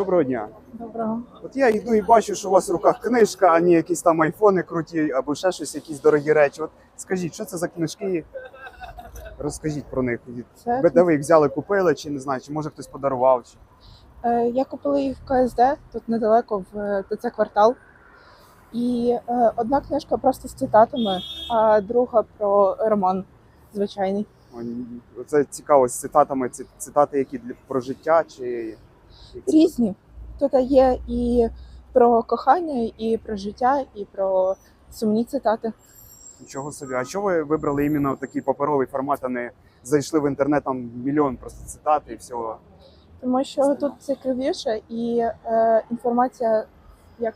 Доброго дня. Доброго. От я йду і бачу, що у вас в руках книжка, а не якісь там айфони круті або ще щось, якісь дорогі речі. От скажіть, що це за книжки? Розкажіть про них. Це де ви їх взяли, купили, чи не знаю, чи може хтось подарував? Чи... е, я купила їх в КСД тут недалеко в е, ТЦ квартал. І е, одна книжка просто з цитатами, а друга про роман звичайний. О, Це цікаво з цитатами. Цитати, які для про життя, чи? Різні. Тут є і про кохання, і про життя, і про сумні цитати. Нічого собі. А чого ви вибрали іменно такий паперовий формат, а не зайшли в інтернет там мільйон просто цитат і всього? Тому що тут цікавіше і е, інформація як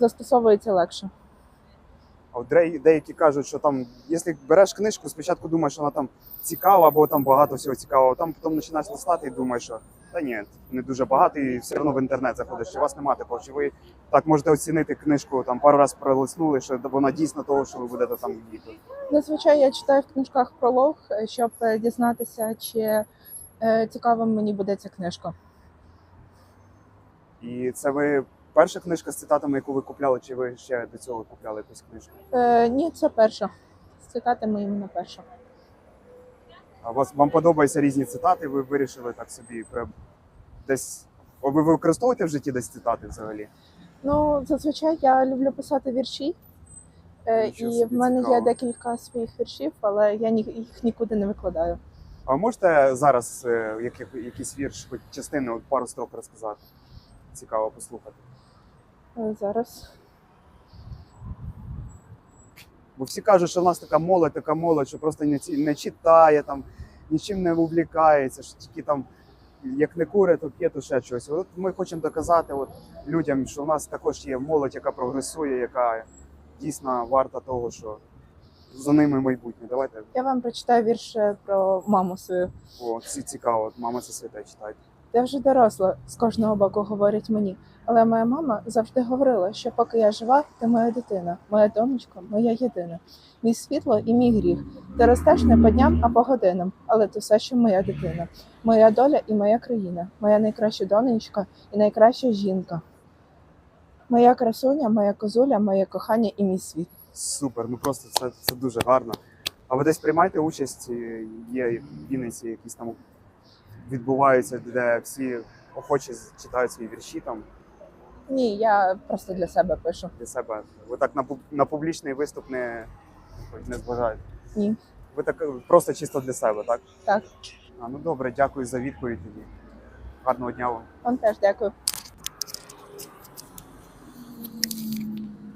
застосовується легше. А от деякі кажуть, що там, якщо береш книжку, спочатку думаєш, що вона там цікава, або там багато всього цікавого. Там потім починаєш листати і думаєш, що та ні, не дуже багато, і все одно в інтернет заходиш. Чи вас немає такого? Чи ви так можете оцінити книжку, там пару разів пролиснули, що вона дійсно того, що ви будете там діти? Зазвичай я читаю в книжках пролог, е, щоб е, дізнатися, чи е, цікавим мені буде ця книжка. І це ви перша книжка з цитатами, яку ви купляли, чи ви ще до цього купляли якусь книжку? Е, ні, це перша. З цитатами іменно перша. А вас вам подобаються різні цитати? Ви вирішили так собі десь. Ви використовуєте в житті десь цитати взагалі? Ну, зазвичай я люблю писати вірші. Е, Нічого і в мене є декілька своїх віршів, але я ні, їх нікуди не викладаю. А можете зараз е, якийсь вірш, хоч частину, пару строк розказати? Цікаво послухати. Е, зараз. Бо всі кажуть, що в нас така молодь, така молодь, що просто не, не читає, там, нічим не увлікається, що тільки там, як не кури, то п'є, то ще щось. От ми хочемо доказати от, людям, що в нас також є молодь, яка прогресує, яка дійсно варта того, що за ними майбутнє. Давайте, Я вам прочитаю вірш е, про маму свою. о, ці цікаво, мама це святе читає. Я вже доросла, з кожного боку говорять мені. Але моя мама завжди говорила, що поки я жива, ти моя дитина, моя донечка, моя єдина, мій світло і мій гріх. Ти ростеш не по дням, а по годинам, але ти все ще моя дитина, моя доля і моя країна, моя найкраща донечка і найкраща жінка. Моя красуня, моя козуля, моє кохання і мій світ. Супер, ну просто це, це дуже гарно. А ви десь приймаєте участь? е, Є в Вінниці якісь там відбуваються, де всі охочі читають свої вірші там Ні, я просто для себе пишу. для себе. Ви так на, на публічний виступ не, не зважаєте? Ні. Ви так просто чисто для себе, так? Так. А, ну добре, дякую за відповідь тоді. Гарного дня вам. Вам теж дякую.